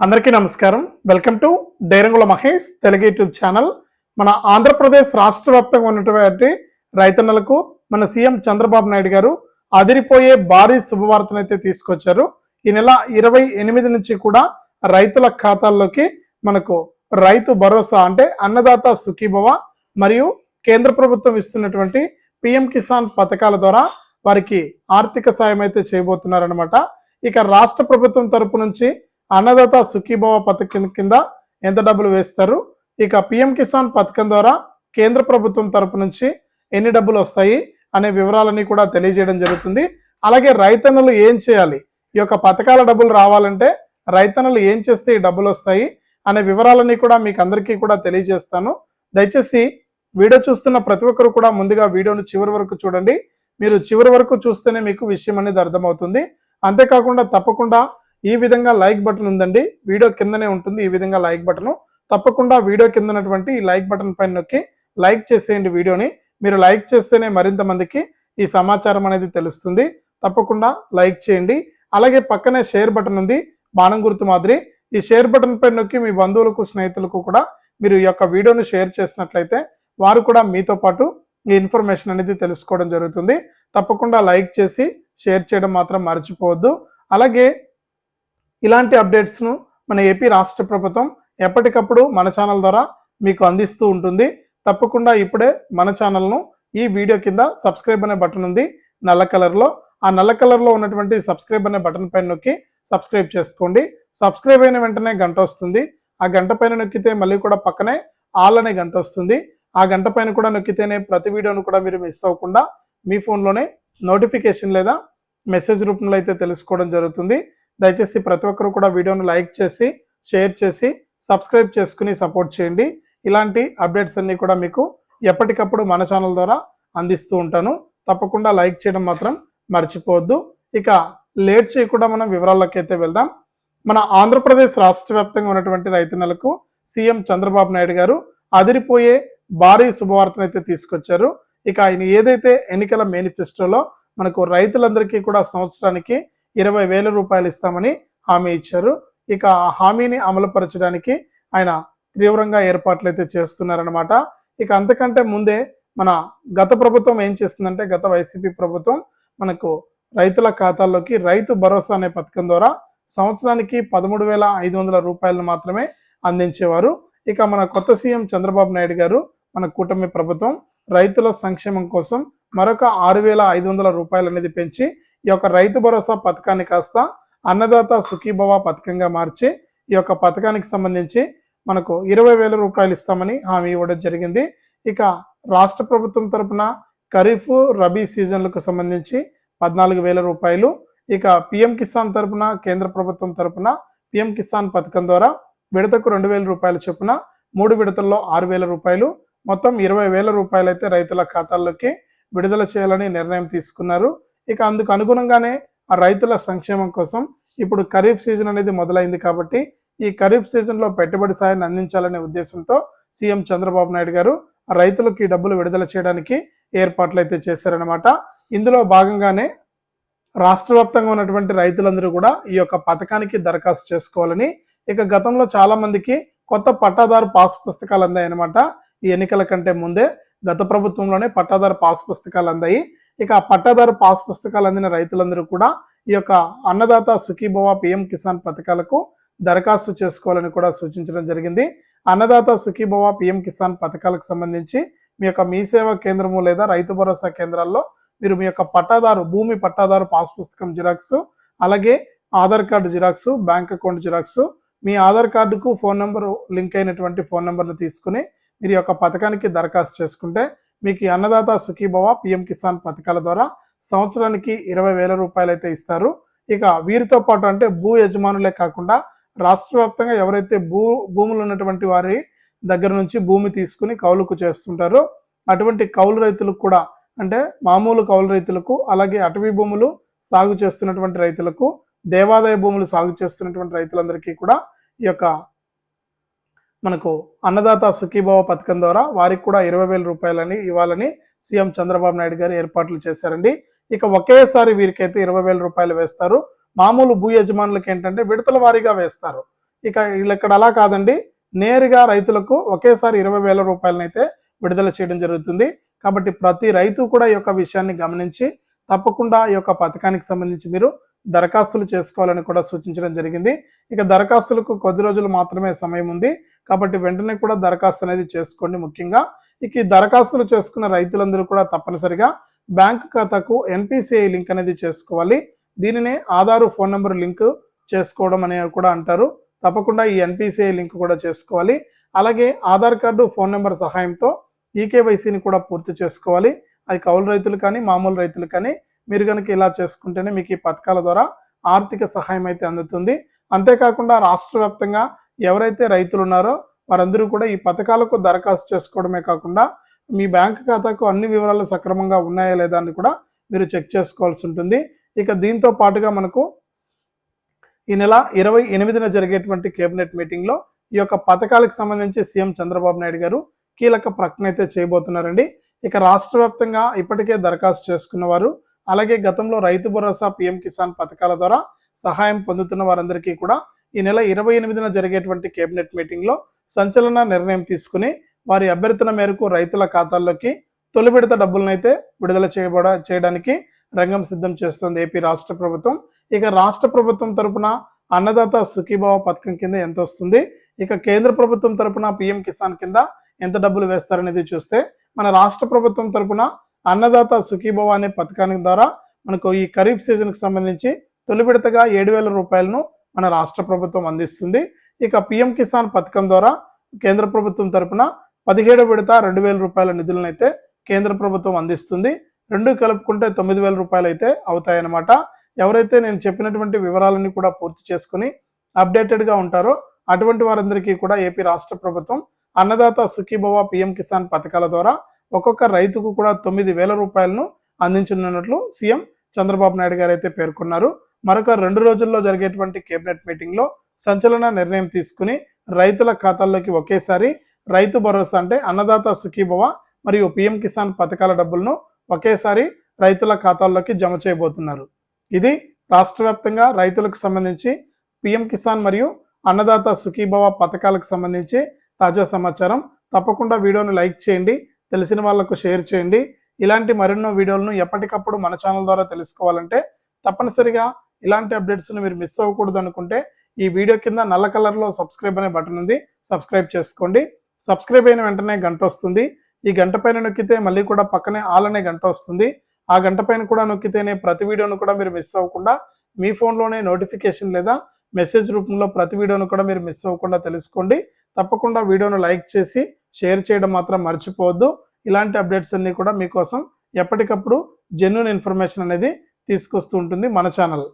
అందరికీ నమస్కారం. Welcome to డైరంగుల మహేష్ తెలుగు యూట్యూబ్ ఛానల్. మన ఆంధ్రప్రదేశ్ రాష్ట్ర వ్యాప్తంగా ఉన్నటువంటి రైతన్నలకు మన సీఎం చంద్రబాబు నాయుడు గారు అదిరిపోయే భారీ శుభవార్తను అయితే తీసుకొచ్చారు. ఈ నెల ఇరవై ఎనిమిది నుంచి కూడా రైతుల ఖాతాల్లోకి మనకు రైతు భరోసా అంటే అన్నదాత సుఖీభవ మరియు కేంద్ర ప్రభుత్వం ఇస్తున్నటువంటి పిఎం కిసాన్ పథకాల ద్వారా వారికి ఆర్థిక సాయం అయితే చేయబోతున్నారనమాట ఇక రాష్ట్ర ప్రభుత్వం తరపు నుంచి అన్నదాత సుఖీభవ పథకం కింద ఎంత డబ్బులు వేస్తారు? ఇక పిఎం కిసాన్ పథకం ద్వారా కేంద్ర ప్రభుత్వం తరపు నుంచి ఎన్ని డబ్బులు వస్తాయి అనే వివరాలన్నీ కూడా తెలియజేయడం జరుగుతుంది. అలాగే రైతన్నులు ఏం చేయాలి? ఈ యొక్క పథకాల డబ్బులు రావాలంటే రైతన్నులు ఏం చేస్తే ఈ డబ్బులు వస్తాయి అనే వివరాలన్నీ కూడా మీకు అందరికీ కూడా తెలియజేస్తాను. దయచేసి వీడియో చూస్తున్న ప్రతి ఒక్కరు కూడా ముందుగా వీడియోను చివరి వరకు చూడండి. మీరు చివరి వరకు చూస్తేనే మీకు విషయం అనేది అర్థమవుతుంది. అంతేకాకుండా తప్పకుండా ఈ విధంగా లైక్ బటన్ ఉందండి. వీడియో కిందనే ఉంటుంది. ఈ విధంగా లైక్ బటన్. తప్పకుండా వీడియో కింద ఉన్నటువంటి ఈ లైక్ బటన్ పైన నొక్కి లైక్ చేసేయండి వీడియోని. మీరు లైక్ చేస్తేనే మరింత మందికి ఈ సమాచారం అనేది తెలుస్తుంది. తప్పకుండా లైక్ చేయండి. అలాగే పక్కనే షేర్ బటన్ ఉంది. బాణం గుర్తు మాదిరి. ఈ షేర్ బటన్ పైన నొక్కి మీ బంధువులకు స్నేహితులకు కూడా మీరు ఈ యొక్క వీడియోను షేర్ చేసినట్లయితే వారు కూడా మీతో పాటు ఈ ఇన్ఫర్మేషన్ అనేది తెలుసుకోవడం జరుగుతుంది. తప్పకుండా లైక్ చేసి షేర్ చేయడం మాత్రం మర్చిపోవద్దు. అలాగే ఇలాంటి అప్డేట్స్ను మన ఏపీ రాష్ట్ర ప్రభుత్వం ఎప్పటికప్పుడు మన ఛానల్ ద్వారా మీకు అందిస్తూ ఉంటుంది. తప్పకుండా ఇప్పుడే మన ఛానల్ను ఈ వీడియో కింద సబ్స్క్రైబ్ అనే బటన్ ఉంది నల్ల కలర్లో. ఆ నల్ల కలర్లో ఉన్నటువంటి సబ్స్క్రైబ్ అనే బటన్ పైన నొక్కి సబ్స్క్రైబ్ చేసుకోండి. సబ్స్క్రైబ్ అయిన వెంటనే గంట వస్తుంది. ఆ గంట పైన నొక్కితే మళ్ళీ కూడా పక్కనే ఆల్ అనే గంట వస్తుంది. ఆ గంట పైన కూడా నొక్కితేనే ప్రతి వీడియోను కూడా మీరు మిస్ అవ్వకుండా మీ ఫోన్లోనే నోటిఫికేషన్ లేదా మెసేజ్ రూపంలో అయితే తెలుసుకోవడం జరుగుతుంది. దయచేసి ప్రతి ఒక్కరు కూడా వీడియోను లైక్ చేసి షేర్ చేసి సబ్స్క్రైబ్ చేసుకుని సపోర్ట్ చేయండి. ఇలాంటి అప్డేట్స్ అన్నీ కూడా మీకు ఎప్పటికప్పుడు మన ఛానల్ ద్వారా అందిస్తూ ఉంటాను. తప్పకుండా లైక్ చేయడం మాత్రం మర్చిపోవద్దు. ఇక లేట్ చేయకుండా మనం వివరాల్లోకి అయితే వెళ్దాం. మన ఆంధ్రప్రదేశ్ రాష్ట్ర వ్యాప్తంగా ఉన్నటువంటి రైతన్నలకు సీఎం చంద్రబాబు నాయుడు గారు అదిరిపోయే భారీ శుభవార్తను అయితే తీసుకొచ్చారు. ఇక ఆయన ఏదైతే ఎన్నికల మేనిఫెస్టోలో మనకు రైతులందరికీ కూడా సంవత్సరానికి ఇరవై వేల రూపాయలు ఇస్తామని హామీ ఇచ్చారు. ఇక ఆ హామీని అమలుపరచడానికి ఆయన తీవ్రంగా ఏర్పాట్లు అయితే చేస్తున్నారనమాట ఇక అంతకంటే ముందే మన గత ప్రభుత్వం ఏం చేస్తుందంటే గత వైసీపీ ప్రభుత్వం మనకు రైతుల ఖాతాల్లోకి రైతు భరోసా అనే పథకం ద్వారా సంవత్సరానికి పదమూడు వేల ఐదు వందల రూపాయలను మాత్రమే అందించేవారు. ఇక మన కొత్త సీఎం చంద్రబాబు నాయుడు గారు మన కూటమి ప్రభుత్వం రైతుల సంక్షేమం కోసం మరొక ఆరు వేల ఐదు వందల రూపాయలు అనేది పెంచి ఈ యొక్క రైతు భరోసా పథకాన్ని కాస్త అన్నదాత సుఖీభవ పథకంగా మార్చి ఈ యొక్క పథకానికి సంబంధించి మనకు ఇరవై వేల రూపాయలు ఇస్తామని హామీ ఇవ్వడం జరిగింది. ఇక రాష్ట్ర ప్రభుత్వం తరపున ఖరీఫ్ రబీ సీజన్లకు సంబంధించి పద్నాలుగు వేల రూపాయలు. ఇక పిఎం కిసాన్ తరపున కేంద్ర ప్రభుత్వం తరపున పిఎం కిసాన్ పథకం ద్వారా విడతకు రెండు వేల రూపాయల చొప్పున మూడు విడతల్లో ఆరు వేల రూపాయలు. మొత్తం ఇరవై వేల రూపాయలు అయితే రైతుల ఖాతాల్లోకి విడుదల చేయాలని నిర్ణయం తీసుకున్నారు. ఇక అందుకు అనుగుణంగానే ఆ రైతుల సంక్షేమం కోసం ఇప్పుడు ఖరీఫ్ సీజన్ అనేది మొదలైంది కాబట్టి ఈ ఖరీఫ్ సీజన్లో పెట్టుబడి సాయాన్ని అందించాలనే ఉద్దేశంతో సీఎం చంద్రబాబు నాయుడు గారు ఆ రైతులకు ఈ డబ్బులు విడుదల చేయడానికి ఏర్పాట్లు అయితే చేశారనమాట ఇందులో భాగంగానే రాష్ట్ర వ్యాప్తంగా ఉన్నటువంటి రైతులందరూ కూడా ఈ యొక్క పథకానికి దరఖాస్తు చేసుకోవాలని ఇక గతంలో చాలా మందికి కొత్త పట్టాదారు పాస్ పుస్తకాలు అందాయన్నమాట. ఈ ఎన్నికల కంటే ముందే గత ప్రభుత్వంలోనే పట్టాదారు పాస్ పుస్తకాలు అందాయి. ఇక ఆ పట్టాదారు పాస్ పుస్తకాలు అందిన రైతులందరూ కూడా ఈ యొక్క అన్నదాత సుఖీభవ పిఎం కిసాన్ పథకాలకు దరఖాస్తు చేసుకోవాలని కూడా సూచించడం జరిగింది. అన్నదాత సుఖీభవ పిఎం కిసాన్ పథకాలకు సంబంధించి మీ యొక్క మీ సేవా కేంద్రము లేదా రైతు భరోసా కేంద్రాల్లో మీరు మీ యొక్క పట్టాదారు భూమి పట్టాదారు పాస్ పుస్తకం జిరాక్స్ అలాగే Aadhaar card xerox bank account xerox మీ ఆధార్ కార్డుకు ఫోన్ నెంబర్ లింక్ అయినటువంటి ఫోన్ నెంబర్ను తీసుకుని మీరు యొక్క పథకానికి దరఖాస్తు చేసుకుంటే మీకు అన్నదాత సుఖీభవ పిఎం కిసాన్ పథకాల ద్వారా సంవత్సరానికి ఇరవై వేల రూపాయలు అయితే ఇస్తారు. ఇక వీరితో పాటు అంటే భూ యజమానులే కాకుండా రాష్ట్ర వ్యాప్తంగా ఎవరైతే భూ భూములు ఉన్నటువంటి వారి దగ్గర నుంచి భూమి తీసుకుని కౌలుకు చేస్తుంటారో అటువంటి కౌలు రైతులకు కూడా అంటే మామూలు కౌలు రైతులకు అలాగే అటవీ భూములు సాగు చేస్తున్నటువంటి రైతులకు దేవాదాయ భూములు సాగు చేస్తున్నటువంటి రైతులందరికీ కూడా ఈ యొక్క మనకు అన్నదాత సుఖీభావ పథకం ద్వారా వారికి కూడా ఇరవై వేల రూపాయలని ఇవ్వాలని సీఎం చంద్రబాబు నాయుడు గారు ఏర్పాట్లు చేశారండి. ఇక ఒకేసారి వీరికైతే ఇరవై వేల రూపాయలు వేస్తారు. మామూలు భూ యజమానులకు ఏంటంటే విడతల వారీగా వేస్తారు. ఇక వీళ్ళు ఇక్కడ అలా కాదండి. నేరుగా రైతులకు ఒకేసారి ఇరవై వేల రూపాయలనైతే విడుదల చేయడం జరుగుతుంది. కాబట్టి ప్రతి రైతు కూడా ఈ యొక్క విషయాన్ని గమనించి తప్పకుండా ఈ యొక్క పథకానికి సంబంధించి మీరు దరఖాస్తులు చేసుకోవాలని కూడా సూచించడం జరిగింది. ఇక దరఖాస్తులకు కొద్ది రోజులు మాత్రమే సమయం ఉంది. కాబట్టి వెంటనే కూడా దరఖాస్తు అనేది చేసుకోండి ముఖ్యంగా. ఇక ఈ దరఖాస్తులు చేసుకున్న రైతులందరూ కూడా తప్పనిసరిగా బ్యాంక్ ఖాతాకు ఎన్పిసిఐ లింక్ అనేది చేసుకోవాలి. దీనినే ఆధారు ఫోన్ నెంబర్ లింక్ చేసుకోవడం అనేది కూడా అంటారు. తప్పకుండా ఈ ఎన్పిసిఐ లింక్ కూడా చేసుకోవాలి. అలాగే ఆధార్ కార్డు ఫోన్ నెంబర్ సహాయంతో ఈకేవైసీని కూడా పూర్తి చేసుకోవాలి. అది కౌలు రైతులు కానీ మామూలు రైతులు కానీ మీరు కనుక ఇలా చేసుకుంటేనే మీకు ఈ పథకాల ద్వారా ఆర్థిక సహాయం అయితే అందుతుంది. అంతేకాకుండా రాష్ట్ర వ్యాప్తంగా ఎవరైతే రైతులు ఉన్నారో వారందరూ కూడా ఈ పథకాలకు దరఖాస్తు చేసుకోవడమే కాకుండా మీ బ్యాంక్ ఖాతాకు అన్ని వివరాలు సక్రమంగా ఉన్నాయా లేదా అని కూడా మీరు చెక్ చేసుకోవాల్సి ఉంటుంది. ఇక దీంతో పాటుగా మనకు ఈ నెల ఇరవై ఎనిమిదిన జరిగేటువంటి కేబినెట్ మీటింగ్లో ఈ యొక్క పథకాలకు సంబంధించి సీఎం చంద్రబాబు నాయుడు గారు కీలక ప్రకటన అయితే చేయబోతున్నారండి. ఇక రాష్ట్ర వ్యాప్తంగా ఇప్పటికే దరఖాస్తు చేసుకున్నవారు అలాగే గతంలో రైతు భరోసా పీఎం కిసాన్ పథకాల ద్వారా సహాయం పొందుతున్న వారందరికీ కూడా ఈ నెల ఇరవై ఎనిమిదిన జరిగేటువంటి కేబినెట్ మీటింగ్లో సంచలన నిర్ణయం తీసుకుని వారి అభ్యర్థన మేరకు రైతుల ఖాతాల్లోకి తొలి విడత డబ్బులనైతే విడుదల చేయబడ చేయడానికి రంగం సిద్ధం చేస్తుంది ఏపీ రాష్ట్ర ప్రభుత్వం. ఇక రాష్ట్ర ప్రభుత్వం తరపున అన్నదాత సుఖీభావ పథకం కింద ఎంత వస్తుంది? ఇక కేంద్ర ప్రభుత్వం తరపున పిఎం కిసాన్ కింద ఎంత డబ్బులు వేస్తారనేది చూస్తే మన రాష్ట్ర ప్రభుత్వం తరపున అన్నదాత సుఖీభవ అనే పథకానికి ద్వారా మనకు ఈ ఖరీఫ్ సీజన్కి సంబంధించి తొలి విడతగా ఏడు వేల రూపాయలను మన రాష్ట్ర ప్రభుత్వం అందిస్తుంది. ఇక పిఎం కిసాన్ పథకం ద్వారా కేంద్ర ప్రభుత్వం తరపున పదిహేడు విడత రెండు వేల రూపాయల నిధులనైతే కేంద్ర ప్రభుత్వం అందిస్తుంది. రెండు కలుపుకుంటే తొమ్మిది వేల రూపాయలు అయితే అవుతాయన్నమాట. ఎవరైతే నేను చెప్పినటువంటి వివరాలన్నీ కూడా పూర్తి చేసుకుని అప్డేటెడ్గా ఉంటారో అటువంటి వారందరికీ కూడా ఏపీ రాష్ట్ర ప్రభుత్వం అన్నదాత సుఖీభవ పిఎం కిసాన్ పథకాల ద్వారా ఒక్కొక్క రైతుకు కూడా తొమ్మిది వేల రూపాయలను అందించనున్నట్లు సీఎం చంద్రబాబు నాయుడు గారు అయితే పేర్కొన్నారు. మరొక రెండు రోజుల్లో జరిగేటువంటి కేబినెట్ మీటింగ్లో సంచలన నిర్ణయం తీసుకుని రైతుల ఖాతాల్లోకి ఒకేసారి రైతు భరోసా అంటే అన్నదాత సుఖీభవ మరియు పిఎం కిసాన్ పథకాల డబ్బులను ఒకేసారి రైతుల ఖాతాల్లోకి జమ చేయబోతున్నారు. ఇది రాష్ట్ర వ్యాప్తంగా రైతులకు సంబంధించి పిఎం కిసాన్ మరియు అన్నదాత సుఖీభవ పథకాలకు సంబంధించి తాజా సమాచారం. తప్పకుండా వీడియోను లైక్ చేయండి తెలిసిన వాళ్ళకు షేర్ చేయండి. ఇలాంటి మరెన్నో వీడియోలను ఎప్పటికప్పుడు మన ఛానల్ ద్వారా తెలుసుకోవాలంటే తప్పనిసరిగా ఇలాంటి అప్డేట్స్ని మీరు మిస్ అవ్వకూడదు అనుకుంటే ఈ వీడియో కింద నల్ల కలర్లో సబ్స్క్రైబ్ అనే బటన్ ఉంది. సబ్స్క్రైబ్ చేసుకోండి. సబ్స్క్రైబ్ అయిన వెంటనే గంట వస్తుంది. ఈ గంట పైన నొక్కితే మళ్ళీ కూడా పక్కనే ఆల్ అనే గంట వస్తుంది. ఆ గంట పైన కూడా నొక్కితేనే ప్రతి వీడియోను కూడా మీరు మిస్ అవ్వకుండా మీ ఫోన్లోనే నోటిఫికేషన్ లేదా మెసేజ్ రూపంలో ప్రతి వీడియోను కూడా మీరు మిస్ అవ్వకుండా తెలుసుకోండి. తప్పకుండా వీడియోను లైక్ చేసి షేర్ చేయడం మాత్రం మర్చిపోవద్దు. ఇలాంటి అప్డేట్స్ అన్నీ కూడా మీకోసం ఎప్పటికప్పుడు జెన్యున్ ఇన్ఫర్మేషన్ అనేది తీసుకొస్తూ ఉంటుంది మన ఛానల్